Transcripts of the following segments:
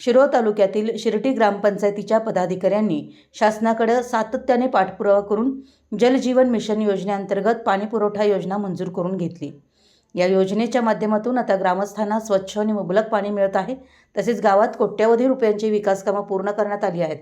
शिरोळ तालुक्यातील शिर्टी ग्रामपंचायतीच्या पदाधिकाऱ्यांनी शासनाकडे सातत्याने पाठपुरावा करून जलजीवन मिशन योजनेअंतर्गत पाणीपुरवठा योजना मंजूर करून घेतली. या योजनेच्या माध्यमातून आता ग्रामस्थांना स्वच्छ आणि मुबलक पाणी मिळत आहे. तसेच गावात कोट्यवधी रुपयांची विकास कामं पूर्ण करण्यात आली आहेत.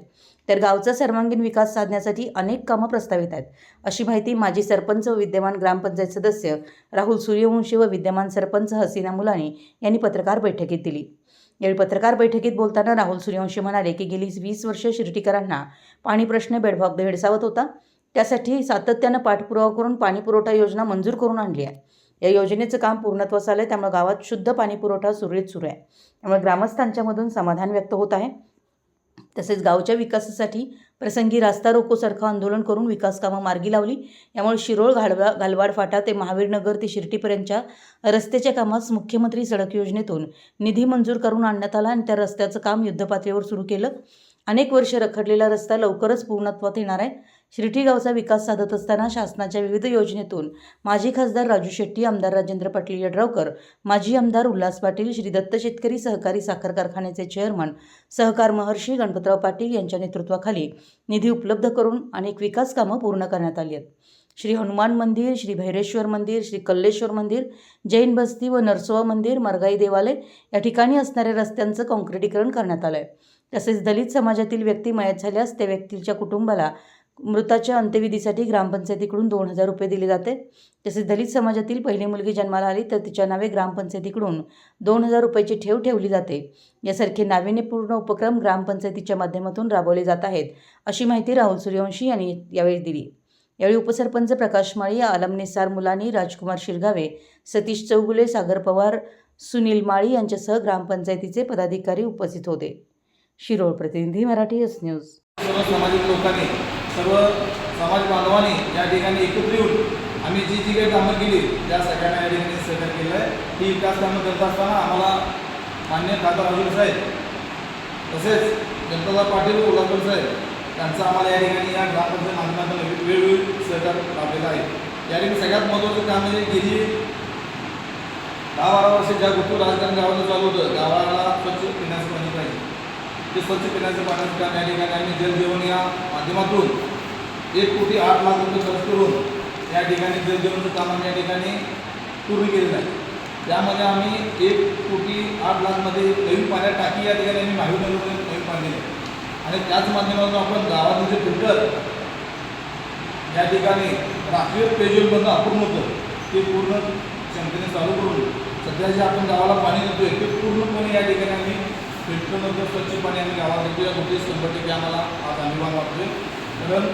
तर गावचा सर्वांगीण विकास साधण्यासाठी अनेक कामं प्रस्तावित आहेत. अशी माहिती माजी सरपंच व विद्यमान ग्रामपंचायत सदस्य राहुल सूर्यवंशी व विद्यमान सरपंच हसीना मुलानी यांनी पत्रकार बैठकीत दिली. यावेळी पत्रकार बैठकीत बोलताना राहुल सूर्यवंशी म्हणाले की गेली वीस वर्ष शिर्टीकरांना पाणी प्रश्न बेडभाग भेडसावत होता. त्यासाठी सातत्यानं पाठपुरावा करून पाणी पुरवठा योजना मंजूर करून आणली आहे. या योजनेचं काम पूर्णत्वास आलं आहे त्यामुळे गावात शुद्ध पाणीपुरवठा सुरळीत सुरू आहे. त्यामुळे ग्रामस्थांच्यामधून समाधान व्यक्त होत आहे. तसेच गावच्या विकासासाठी प्रसंगी रास्ता रोकोसारखं आंदोलन करून विकास कामं मार्गी लावली. यामुळे शिरोळ घालवा घालवाड फाटा ते महावीरनगर ते शिर्टीपर्यंतच्या रस्त्याच्या कामास मुख्यमंत्री सडक योजनेतून निधी मंजूर करून आणण्यात आला आणि त्या रस्त्याचं काम युद्धपातळीवर सुरू केलं. अनेक वर्ष रखडलेला रस्ता लवकरच पूर्णत्वात येणार आहे. शिरठी गावचा विकास साधत असताना शासनाच्या विविध योजनेतून माजी खासदार राजू शेट्टी आमदार राजेंद्र पाटील यड्रावकर माजी आमदार उल्हास पाटील श्री दत्त शेतकरी सहकारी साखर कारखान्याचे चेअरमन सहकार महर्षी गणपतराव पाटील यांच्या नेतृत्वाखाली निधी उपलब्ध करून अनेक विकास कामं पूर्ण करण्यात आली आहेत. श्री हनुमान मंदिर श्री भैरेश्वर मंदिर श्री कल्लेश्वर मंदिर जैन बस्ती व नरसोबा मंदिर मरगाई देवालय या ठिकाणी असणाऱ्या रस्त्यांचं काँक्रिटीकरण करण्यात आलं आहे तसेच दलित समाजातील व्यक्ती मयत झाल्यास त्या व्यक्तीच्या कुटुंबाला मृताच्या अंत्यविधीसाठी ग्रामपंचायतीकडून दोन हजार रुपये दिले जाते. तसेच दलित समाजातील पहिली मुलगी जन्माला आली तर तिच्या नावे ग्रामपंचायतीकडून दोन हजार रुपयाची ठेव ठेवली जाते. यासारखे नाविन्यपूर्ण उपक्रम ग्रामपंचायतीच्या माध्यमातून राबवले जात आहेत अशी माहिती राहुल सूर्यवंशी यांनी यावेळी दिली. यावेळी उपसरपंच प्रकाश माळी आलमनिसार मुलानी राजकुमार शिरगावे सतीश चौगुले सागर पवार सुनील माळी यांच्यासह ग्रामपंचायतीचे पदाधिकारी उपस्थित होते. शिरोळ प्रतिनिधी मराठी एस न्यूज. सर्व सामाजिक लोकांनी सर्व समाज बांधवांनी या ठिकाणी एकत्र येऊन आम्ही जी जी काही कामं केली त्या सगळ्यांना या ठिकाणी सहकार्य केलं आहे ही विकास कामं करत असताना आम्हाला मान्य खासदार हजूर साहेब तसेच जनतादा पाटील कोल्हापूर साहेब त्यांचं आम्हाला या ठिकाणी या ग्रामपंचायत माध्यमातून वेळोवेळी सहकार्य लाभलेलं आहे. या ठिकाणी सगळ्यात महत्त्वाचं काम म्हणजे गेली दहा बारा वर्ष ज्या गोष्टी राजकारण गावाला चालू होतं गावाला स्वच्छ पिण्याचं पाणी पाहिजे. ते स्वच्छ पिण्याचं पाण्याचं काम या ठिकाणी आम्ही जलजीवन या माध्यमातून एक कोटी आठ लाख रुपये खर्च करून या ठिकाणी जलजीवनचं काम आम्ही या ठिकाणी पूर्ण केलेलं आहे. त्यामध्ये आम्ही एक कोटी आठ लाखमध्ये नवीन पाण्यात टाकी या ठिकाणी आम्ही माहिती नवीन पाणी दिले. आणि त्याच माध्यमातून आपण गावातील जे फिल्टर या ठिकाणी राष्ट्रीय पेयजल अपूर्ण होतं ते पूर्ण क्षमतेने चालू करून सध्या जे आपण गावाला पाणी देतोय ते पूर्णपणे या ठिकाणी आम्ही फिल्टरनंतर स्वच्छ पाणी आम्ही गावाला देतो या गोष्टी शंभर टक्के आम्हाला आज अभिमान वाटतोय. कारण